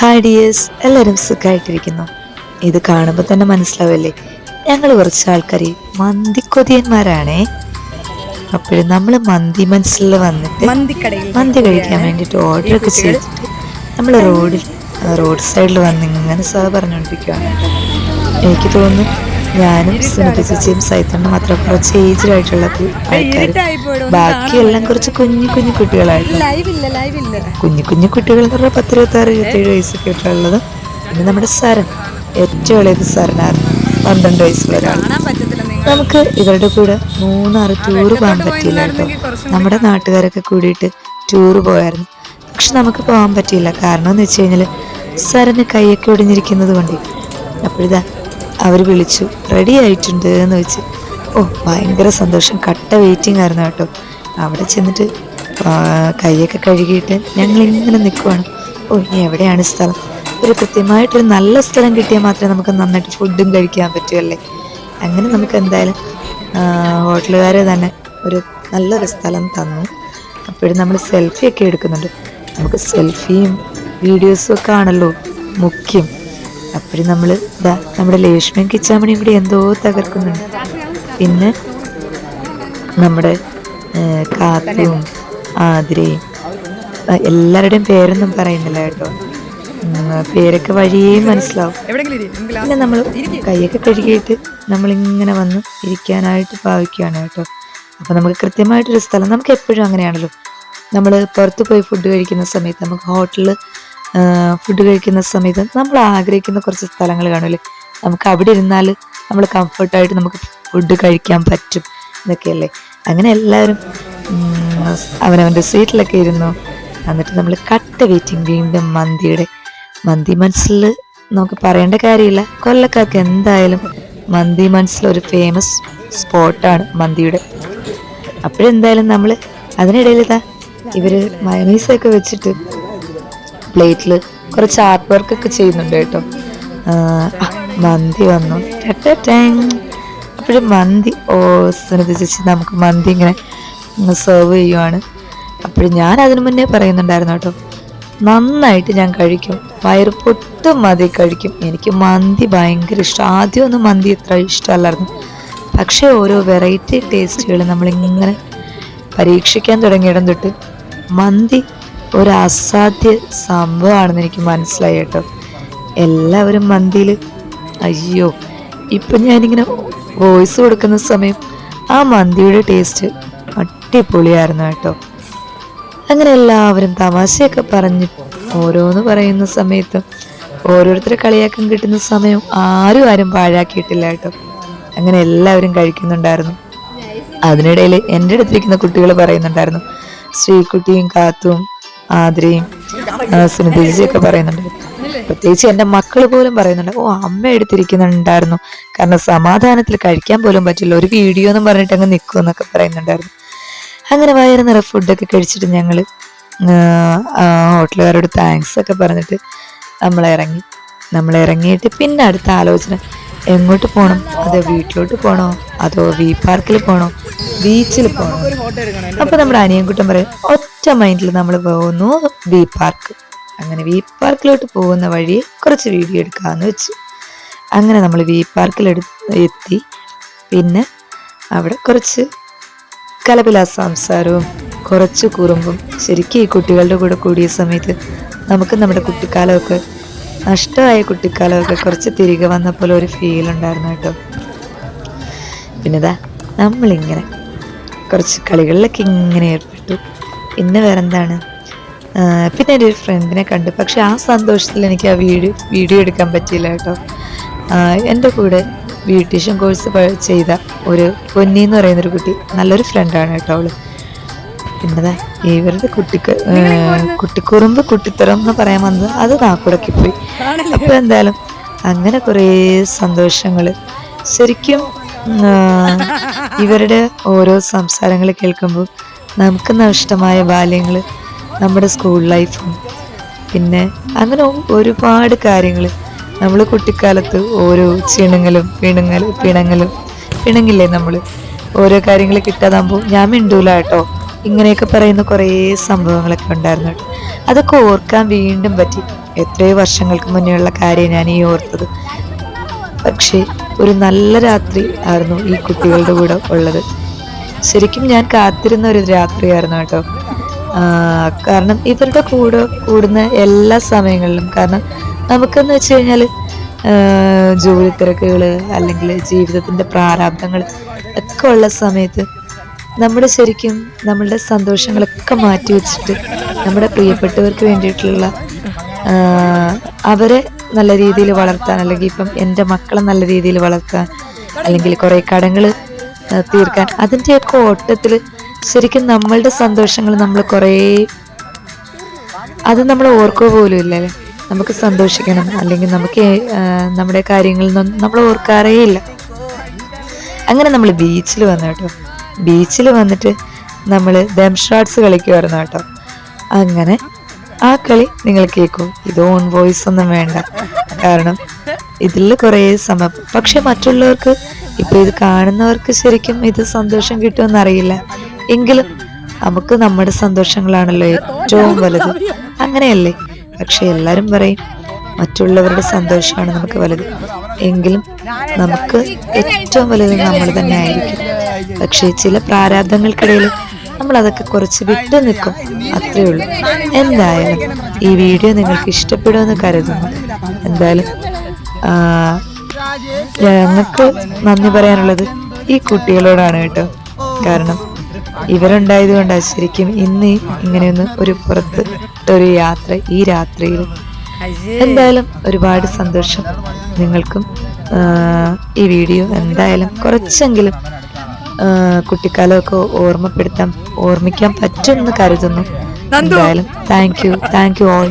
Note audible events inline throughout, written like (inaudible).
Hi dears എല്ലാവരും സുഖമായിട്ടിരിക്കുന്നു ഇത് കാണുമ്പോൾ തന്നെ മനസ്സിലാവല്ലേ? ഞങ്ങൾ കുറച്ച് ആൾക്കാർ മന്തിക്കൊതിയന്മാരാണേ. അപ്പോഴും നമ്മൾ മന്തി മനസ്സിൽ വന്നിട്ട് മന്തി കഴിക്കാൻ വേണ്ടിയിട്ട് ഓർഡർ ഒക്കെ ചെയ്തിട്ട് നമ്മൾ റോഡിൽ റോഡ് സൈഡിൽ വന്ന് ഇങ്ങനെ സഹ പറഞ്ഞുകൊണ്ടിരിക്കുകയാണ്. എനിക്ക് തോന്നുന്നു ഞാനും സുനിത ചേച്ചിയും സൈത്തണ്ണ മാത്രം കുറച്ച് ഏജിലായിട്ടുള്ള ആൾക്കാർ ബാക്കിയെല്ലാം കുറച്ച് കുഞ്ഞു കുഞ്ഞു കുട്ടികളായിരുന്നു കുഞ്ഞു കുഞ്ഞു കുട്ടികൾ എന്ന് പറഞ്ഞാൽ പത്ത് ഇരുപത്തി ആറ് ഇരുപത്തേഴ് വയസ്സൊക്കെ ആയിട്ടുള്ളത്. പിന്നെ നമ്മുടെ സരൻ ഏറ്റവും ഇളയത് സരനായിരുന്നു പന്ത്രണ്ട് വയസ്സുള്ള ഒരാൾ നമുക്ക് ഇവരുടെ കൂടെ മൂന്നാറ് ടൂർ പോകാൻ പറ്റിയില്ല കേട്ടോ. നമ്മുടെ നാട്ടുകാരൊക്കെ കൂടിയിട്ട് ടൂർ പോയായിരുന്നു. പക്ഷെ നമുക്ക് പോകാൻ പറ്റിയില്ല. കാരണം എന്ന് വെച്ച് കഴിഞ്ഞാൽ സരന് കൈയൊക്കെ ഒടിഞ്ഞിരിക്കുന്നത് കൊണ്ട്. അപ്പോഴിതാ അവർ വിളിച്ചു റെഡി ആയിട്ടുണ്ട് എന്ന് വെച്ച്. ഓ ഭയങ്കര സന്തോഷം. കട്ട വെയിറ്റിംഗ് ആയിരുന്നു കേട്ടോ. അവിടെ ചെന്നിട്ട് കൈയൊക്കെ കഴുകിയിട്ട് ഞങ്ങൾ ഇങ്ങനെ നിൽക്കുവാണ് ഓ ഇനി എവിടെയാണ് സ്ഥലം? ഒരു കൃത്യമായിട്ടൊരു നല്ല സ്ഥലം കിട്ടിയാൽ മാത്രമേ നമുക്ക് നന്നായിട്ട് ഫുഡും കഴിക്കാൻ പറ്റുമല്ലേ അങ്ങനെ നമുക്ക് എന്തായാലും ഹോട്ടലുകാർ തന്നെ ഒരു നല്ലൊരു സ്ഥലം തന്നു. അപ്പോഴും നമ്മൾ സെൽഫിയൊക്കെ എടുക്കുന്നുണ്ട്. നമുക്ക് സെൽഫിയും വീഡിയോസും ഒക്കെ ആണല്ലോ മുഖ്യം. അപ്പോഴും നമ്മൾ ഇതാ നമ്മുടെ ലേഷ്മയും കിച്ചാമണിയും കൂടി എന്തോ തകർക്കുന്നുണ്ട്. പിന്നെ നമ്മുടെ കാത്തും ആതിരയും എല്ലാവരുടെയും പേരൊന്നും പറയുന്നില്ല കേട്ടോ. പേരൊക്കെ വഴിയേ മനസ്സിലാവും. പിന്നെ നമ്മൾ കൈയൊക്കെ കഴുകിയിട്ട് നമ്മളിങ്ങനെ വന്ന് ഇരിക്കാനായിട്ട് ഭാവിക്കുകയാണ് കേട്ടോ. അപ്പോൾ നമുക്ക് കൃത്യമായിട്ടൊരു സ്ഥലം നമുക്ക് എപ്പോഴും അങ്ങനെയാണല്ലോ. നമ്മൾ പുറത്ത് പോയി ഫുഡ് കഴിക്കുന്ന സമയത്ത് നമുക്ക് ഹോട്ടലിൽ ഫുഡ് കഴിക്കുന്ന സമയത്ത് നമ്മൾ ആഗ്രഹിക്കുന്ന കുറച്ച് സ്ഥലങ്ങൾ കാണുമല്ലേ നമുക്ക് അവിടെ ഇരുന്നാൽ നമ്മൾ കംഫർട്ടായിട്ട് നമുക്ക് ഫുഡ് കഴിക്കാൻ പറ്റും എന്നൊക്കെയല്ലേ? അങ്ങനെ എല്ലാവരും അവനവന്റെ സീറ്റിലൊക്കെ ഇരുന്നു. എന്നിട്ട് നമ്മൾ കട്ട വെയിറ്റിംഗ് വീണ്ടും മന്തിയുടെ മന്തി മനസ്സിൽ നമുക്ക് പറയേണ്ട കാര്യമില്ല. കൊല്ലക്കാർക്ക് എന്തായാലും മന്തി മനസ്സിൽ ഒരു ഫേമസ് സ്പോട്ടാണ് മന്തിയുടെ. അപ്പോഴെന്തായാലും നമ്മൾ അതിനിടയിൽ ഇതാ ഇവർ മയണീസൊക്കെ വെച്ചിട്ട് പ്ലേറ്റിൽ കുറച്ച് ആർട്ട് വർക്ക് ഒക്കെ ചെയ്യുന്നുണ്ട് കേട്ടോ. മന്തി വന്നു. അപ്പോഴും മന്തി. ഓ സുനിത ചേച്ചി നമുക്ക് മന്തി ഇങ്ങനെ സെർവ് ചെയ്യുവാണ്. അപ്പോഴും ഞാൻ അതിനു മുന്നേ പറയുന്നുണ്ടായിരുന്നു കേട്ടോ. നന്നായിട്ട് ഞാൻ കഴിക്കും. വയറ് പൊട്ടും മതി കഴിക്കും. എനിക്ക് മന്തി ഭയങ്കര ഇഷ്ടം. ആദ്യമൊന്നും മന്തി ഇത്ര ഇഷ്ടമല്ലായിരുന്നു. പക്ഷേ ഓരോ വെറൈറ്റി ടേസ്റ്റുകൾ നമ്മളിങ്ങനെ പരീക്ഷിക്കാൻ തുടങ്ങിയിടം തൊട്ട് മന്തി ഒരു അസാധ്യ സംഭവമാണെന്ന് എനിക്ക് മനസ്സിലായി കേട്ടോ. എല്ലാവരും മന്തിയിൽ അയ്യോ ഇപ്പം ഞാനിങ്ങനെ വോയിസ് കൊടുക്കുന്ന സമയം ആ മന്തിയുടെ ടേസ്റ്റ് അടിപൊളിയായിരുന്നു കേട്ടോ. അങ്ങനെ എല്ലാവരും തമാശയൊക്കെ പറഞ്ഞ് ഓരോന്ന് പറയുന്ന സമയത്തും ഓരോരുത്തരെ കളിയാക്കാൻ കിട്ടുന്ന സമയം ആരും ആരും പാഴാക്കിയിട്ടില്ല കേട്ടോ. അങ്ങനെ എല്ലാവരും കഴിക്കുന്നുണ്ടായിരുന്നു. അതിനിടയിൽ എന്റെ അടുത്തിരിക്കുന്ന കുട്ടികൾ പറയുന്നുണ്ടായിരുന്നു ശ്രീകുട്ടിയും കാത്തും ആതിരയും ആ, ചേച്ചിയൊക്കെ പറയുന്നുണ്ട്. പ്രത്യേകിച്ച് എന്റെ മക്കൾ പോലും പറയുന്നുണ്ട് ഓ അമ്മ എടുത്തിരിക്കുന്നുണ്ടായിരുന്നു. കാരണം സമാധാനത്തിൽ കഴിക്കാൻ പോലും പറ്റില്ല. ഒരു വീഡിയോ എന്നും പറഞ്ഞിട്ട് അങ്ങ് നിൽക്കും എന്നൊക്കെ പറയുന്നുണ്ടായിരുന്നു. അങ്ങനെ വയറ് നിറ ഫുഡൊക്കെ കഴിച്ചിട്ട് ഞങ്ങൾ ഹോട്ടലുകാരോട് താങ്ക്സ് ഒക്കെ പറഞ്ഞിട്ട് നമ്മൾ ഇറങ്ങി. നമ്മൾ ഇറങ്ങിയിട്ട് പിന്നെ അടുത്ത ആലോചന എങ്ങോട്ട് പോകണം അതോ വീട്ടിലോട്ട് പോകണോ അതോ വീ പാർക്കിൽ പോകണോ ബീച്ചിൽ പോകണോ അപ്പോൾ അപ്പൊ നമ്മുടെ അനിയൻകുട്ടൻ പറയും ഒറ്റ മൈൻഡിൽ നമ്മൾ പോകുന്നു വി പാർക്ക് അങ്ങനെ വി പാർക്കിലോട്ട് പോകുന്ന വഴി കുറച്ച് വീഡിയോ എടുക്കാമെന്ന് വെച്ചു. അങ്ങനെ നമ്മൾ വി പാർക്കിൽ എത്തി. പിന്നെ അവിടെ കുറച്ച് കലപില സംസാരവും കുറച്ച് കുറുമ്പും ശരിക്കും ഈ കുട്ടികളുടെ കൂടെ കൂടിയ സമയത്ത് നമുക്ക് നമ്മുടെ കുട്ടിക്കാലമൊക്കെ നഷ്ടമായ കുട്ടിക്കാലമൊക്കെ കുറച്ച് തിരികെ വന്ന പോലെ ഒരു ഫീൽ ഉണ്ടായിരുന്നു കേട്ടോ. പിന്നെ ഇതാ നമ്മളിങ്ങനെ കുറച്ച് കളികളിലൊക്കെ ഇങ്ങനെ ഏർപ്പെട്ടു. പിന്നെ വേറെ എന്താണ് പിന്നെ എന്റെ ഒരു ഫ്രണ്ടിനെ കണ്ടു. പക്ഷെ ആ സന്തോഷത്തിൽ എനിക്ക് ആ വീഡിയോ വീഡിയോ എടുക്കാൻ പറ്റിയില്ല കേട്ടോ. എന്റെ കൂടെ ബ്യൂട്ടീഷ്യൻ കോഴ്സ് ചെയ്ത ഒരു പൊന്നി എന്ന് പറയുന്ന ഒരു കുട്ടി നല്ലൊരു ഫ്രണ്ടാണ് കേട്ടോ അവൾ. പിന്നെതാ ഇവരുടെ കുട്ടിക്ക് കുട്ടിക്കുറുമ്പ് കുട്ടിത്തരം എന്ന് പറയാൻ വന്നത് അത് നാക്കുടക്കി പോയി അപ്പൊ എന്തായാലും അങ്ങനെ കുറേ സന്തോഷങ്ങൾ ശരിക്കും ഇവരുടെ ഓരോ സംസാരങ്ങൾ കേൾക്കുമ്പോൾ നമുക്ക് നഷ്ടമായ ബാല്യങ്ങൾ നമ്മുടെ സ്കൂൾ ലൈഫും പിന്നെ അങ്ങനെ ഒരുപാട് കാര്യങ്ങൾ നമ്മൾ കുട്ടിക്കാലത്ത് ഓരോ ചിണുങ്ങലും പിണുങ്ങലും പിണങ്ങലും പിണങ്ങില്ലേ നമ്മൾ ഓരോ കാര്യങ്ങൾ കിട്ടാതാകുമ്പോൾ ഞാൻ മിണ്ടൂല കേട്ടോ. ഇങ്ങനെയൊക്കെ പറയുന്ന കുറേ സംഭവങ്ങളൊക്കെ ഉണ്ടായിരുന്നു അതൊക്കെ ഓർക്കാൻ വീണ്ടും പറ്റി. എത്രയോ വർഷങ്ങൾക്ക് മുന്നേയുള്ള കാര്യം ഞാൻ ഈ ഓർത്തത്. പക്ഷേ ഒരു നല്ല രാത്രി ആയിരുന്നു ഈ കുട്ടികളുടെ കൂടെ ഉള്ളത്. ശരിക്കും ഞാൻ കാത്തിരുന്ന ഒരു രാത്രിയായിരുന്നു കേട്ടോ. കാരണം ഇവരുടെ കൂടെ കൂടുന്ന എല്ലാ സമയങ്ങളിലും കാരണം നമുക്കെന്ന് വെച്ച് കഴിഞ്ഞാൽ ജോലി തിരക്കുകൾ അല്ലെങ്കിൽ ജീവിതത്തിന്റെ പ്രാരാബ്ദങ്ങൾ ഒക്കെ ഉള്ള സമയത്ത് നമ്മൾ ശരിക്കും നമ്മളുടെ സന്തോഷങ്ങളൊക്കെ മാറ്റി വെച്ചിട്ട് നമ്മുടെ പ്രിയപ്പെട്ടവർക്ക് വേണ്ടിയിട്ടുള്ള അവരെ നല്ല രീതിയിൽ വളർത്താൻ അല്ലെങ്കിൽ ഇപ്പം എന്റെ മക്കളെ നല്ല രീതിയിൽ വളർത്താൻ അല്ലെങ്കിൽ കുറേ കടങ്ങൾ തീർക്കാൻ. അതിന്റെയൊക്കെ ഓട്ടത്തിൽ ശരിക്കും നമ്മളുടെ സന്തോഷങ്ങൾ നമ്മൾ കുറേ അത് നമ്മൾ ഓർക്കുക പോലും ഇല്ല അല്ലേ? നമുക്ക് സന്തോഷിക്കണം. അല്ലെങ്കിൽ നമുക്ക് നമ്മുടെ കാര്യങ്ങളിൽ നമ്മൾ ഓർക്കാറേ ഇല്ല. അങ്ങനെ നമ്മൾ ബീച്ചിൽ വന്നു കേട്ടോ. ബീച്ചിൽ വന്നിട്ട് നമ്മൾ ദം ഷോട്ട്സ് കളിക്കുമായിരുന്നു കേട്ടോ. അങ്ങനെ ആ കളി നിങ്ങൾ കേൾക്കൂ ഇത് ഓൺ വോയിസ് ഒന്നും വേണ്ട. കാരണം ഇതിൽ കുറേ സമയം പക്ഷെ മറ്റുള്ളവർക്ക് ഇപ്പൊ ഇത് കാണുന്നവർക്ക് ശരിക്കും ഇത് സന്തോഷം കിട്ടുമെന്ന് അറിയില്ല. എങ്കിലും നമുക്ക് നമ്മുടെ സന്തോഷങ്ങളാണല്ലോ ഏറ്റവും വലുത്. അങ്ങനെയല്ലേ? പക്ഷെ എല്ലാരും പറയും മറ്റുള്ളവരുടെ സന്തോഷമാണ് നമുക്ക് വലുത്. എങ്കിലും നമുക്ക് ഏറ്റവും വലുത് നമ്മൾ തന്നെ ആയിരിക്കും. പക്ഷേ ചില പ്രാരാബ്ദങ്ങൾക്കിടയിൽ നമ്മൾ അതൊക്കെ കുറച്ച് വിട്ടു നിൽക്കും. അത്രേ ഉള്ളൂ. എന്തായാലും ഈ വീഡിയോ നിങ്ങൾക്ക് ഇഷ്ടപ്പെടുമെന്ന് കരുതുന്നു. എന്തായാലും ഞങ്ങൾക്ക് നന്ദി പറയാനുള്ളത് ഈ കുട്ടികളോടാണ് കേട്ടോ. കാരണം ഇവരുണ്ടായത് കൊണ്ടാണ് ശരിക്കും ഇന്ന് ഇങ്ങനെയൊന്ന് ഒരു പുറത്ത് ഒരു യാത്ര ഈ രാത്രിയിൽ എന്തായാലും ഒരുപാട് സന്തോഷം നിങ്ങൾക്കും. ഈ വീഡിയോ എന്തായാലും കുറച്ചെങ്കിലും കുട്ടിക്കാലമൊക്കെ ഓർമ്മപ്പെടുത്താൻ ഓർമ്മിക്കാൻ പറ്റുമെന്ന് കരുതുന്നു. എന്തായാലും thank you thank you all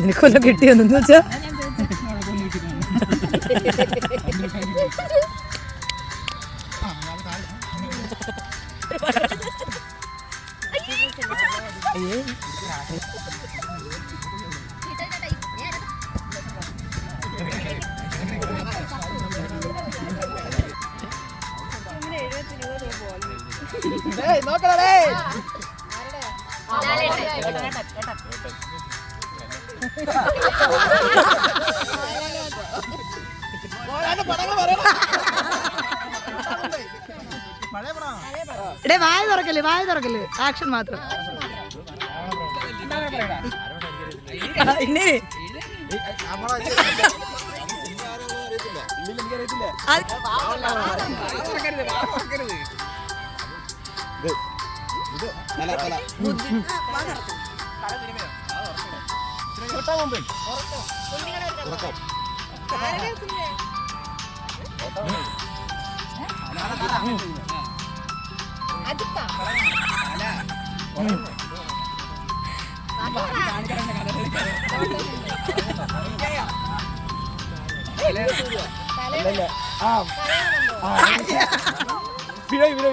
നിനക്കൊല്ല കിട്ടിയെന്ന് വെച്ചാ? എടേ വായ തുറക്കൽ വായ തുറക്കൽ. ആക്ഷൻ മാത്രം. ആ, ഇനി അത് ഇവിടെ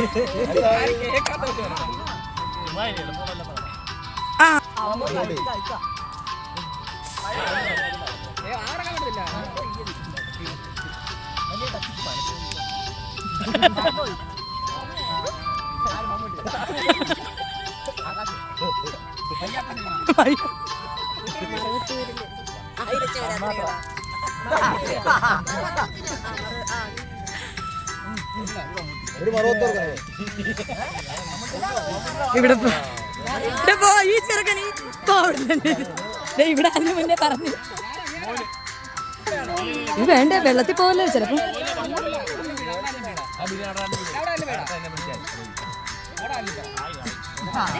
പോ. ഇവിടെ പോ. ഈ ചെറുക്കനി പോ ദേ ഇവിടെ അതിന് മുന്നേ പറഞ്ഞു. ഇത് വേണ്ടേ വെള്ളത്തിൽ പോവല്ലേ ചിലപ്പോ?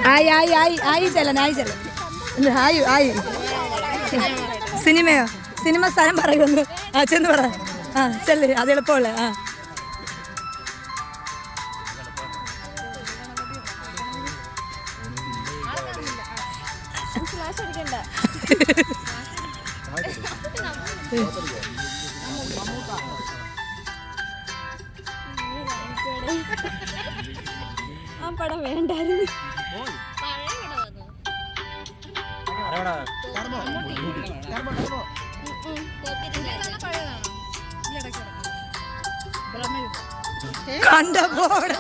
ആയി ആയി ആയി ആയി ചെല്ലൻ ആയി ചെല്ലൻ. ആയി ആയി. സിനിമയോ? സിനിമ സ്ഥലം പറയുമെന്ന് ആ ചെന്ന് പറ. ആ ചെല്ല് അത് എളുപ്പമല്ലേ ആ. പടം വേണ്ടായിരുന്നു കണ്ട പോട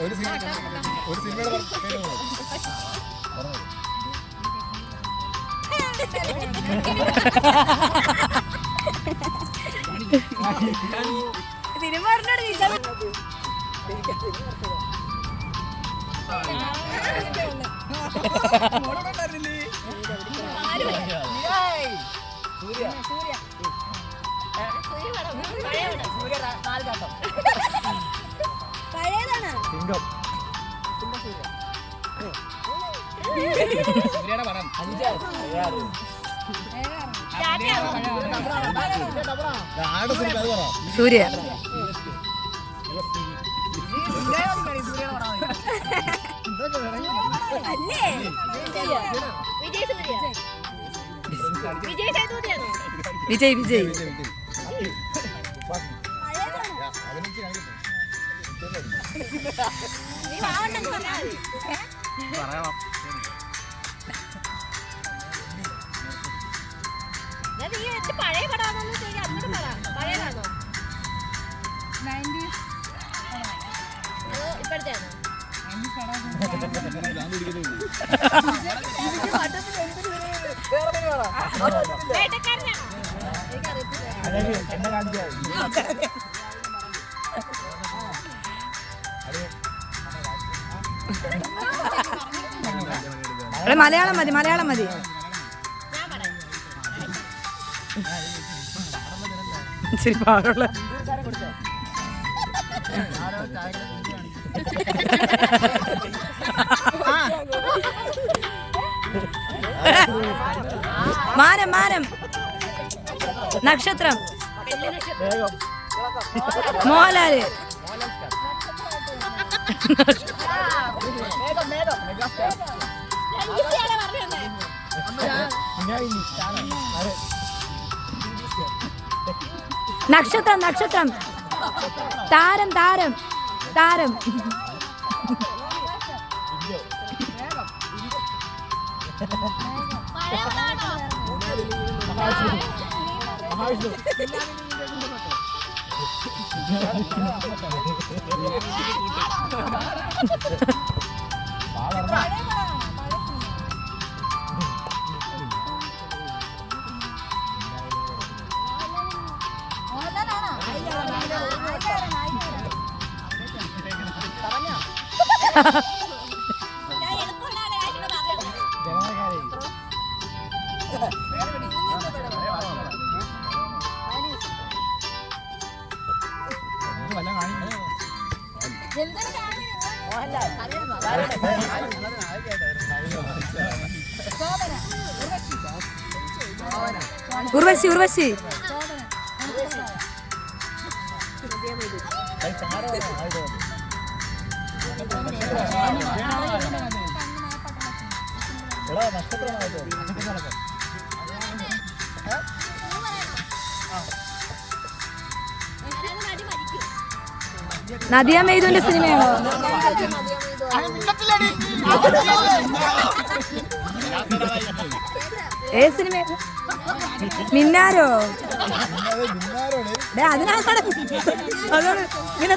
ഒരു സിനിമ ഒരു സിനിമയുടെ പേര് (laughs) പറ. സിനിമ പറഞ്ഞോട് ചോദിച്ചാൽ പഴയതാണ്. സൂര്യയുടെ പടം. പറ സൂര്യ. വിജയ് വിജയ്. സേതുപതിയാണോ എന്നാ നീ എന്റെ പഴയ പടമാണോന്ന് ചോദിക്കാം അങ്ങോട്ട് പറ പഴയതാണോ? അതോ ഇപ്പോഴത്തെയാണോ? വേട്ടക്കാരനാണോ എനിക്കറിയത്തില്ല മലയാളം മതി മലയാളം മതി. ശരി പാടുള്ള. മാനം മാനം. നക്ഷത്രം. മോഹൻലാൽ. ഞാൻ നക്ഷത്രം നക്ഷത്രം. താരം താരം താരം. Ha ha ഞാൻ ഉർവശി ഉർവശി. എടാ നക്ഷത്രമായിട്ടോ നടി മരിക്കും നദിയ മെയ്തുവിന്റെ സിനിമയാണോ? ഏ സിനിമ മിന്നാരോ? അതിനാണ് അതാണ് ഇങ്ങനെ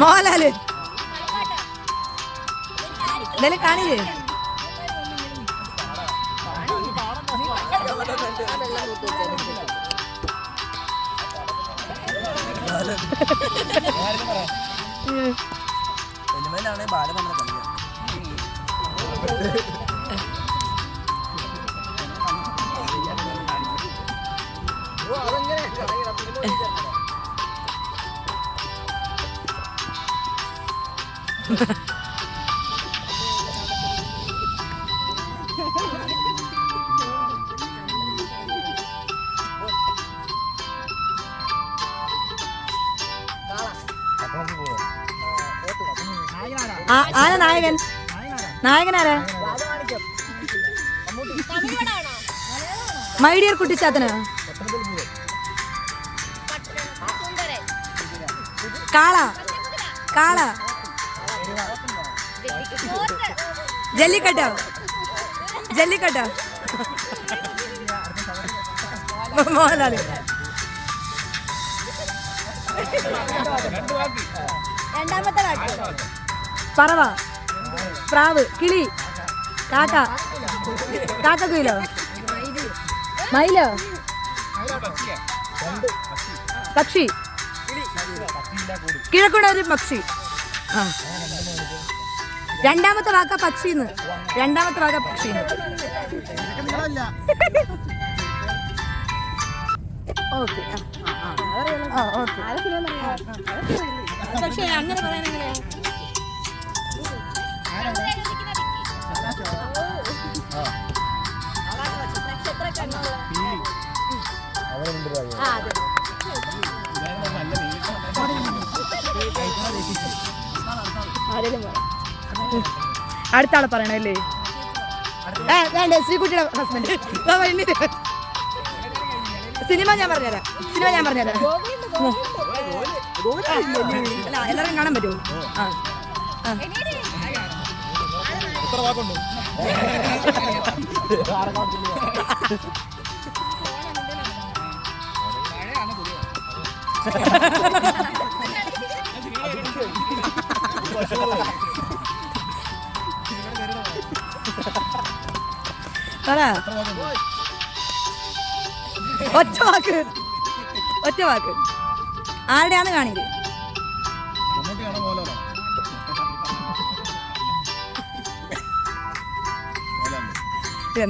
മോഹൻലാൽ. എന്തായാലും കാണില്ലേ? സിനിമയിലാണ് ബാലൻ ആരാ നായകൻ? നായകൻ ആരാ തമിഴ് പടമാണോ മൈ ഡിയർ കുട്ടിച്ചാത്തന്. കാള. കാള. ജല്ലിക്കട്ടോ. ജല്ലിക്കട്ടോ. മോഹൻലാൽ രണ്ടാമത്തെ പാട്ട്. പറവ പ്രാവ് കിളി കാക്ക കാക്കക്കുയിലോ? മയിലോ? പക്ഷി. കിഴക്കുള്ള ഒരു പക്ഷി. ആ. രണ്ടാമത്തെ വാക്ക പക്ഷിന്ന്. രണ്ടാമത്തെ വാക്ക പക്ഷിന്ന്. ഓക്കെ പക്ഷേ അങ്ങനെ പറയാൻ എങ്ങനെയാ അടുത്ത ആളെ പറയണല്ലേ ശ്രീകുട്ടിയുടെ ഹസ്ബൻഡ് സിനിമ ഞാൻ പറഞ്ഞുതരാം. സിനിമ ഞാൻ പറഞ്ഞുതരാം. എല്ലാവരും കാണാൻ പറ്റുമോ? ആ. (laughs) പറ ഒറ്റ വാക്ക് ഒറ്റ വാക്ക് ആരുടെയാണ് കാണിയത് ആ.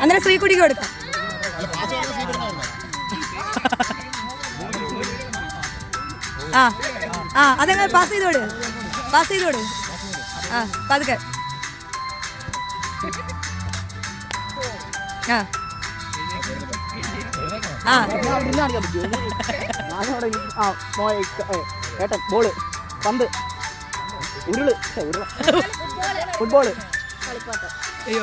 അന്നേരം ശ്രീകുട്ടിക്ക് കൊടുക്കാം. ആ ആ അതങ്ങ് പാസ് ചെയ്തോട് പാസ് ചെയ്തോട് ആ പതുക്കെ. ആ. ആ. ഏട്ടൻ ബോൾ പന്ത് ഉരുൾ ഉരുള ഫുട്ബോൾ. അയ്യോ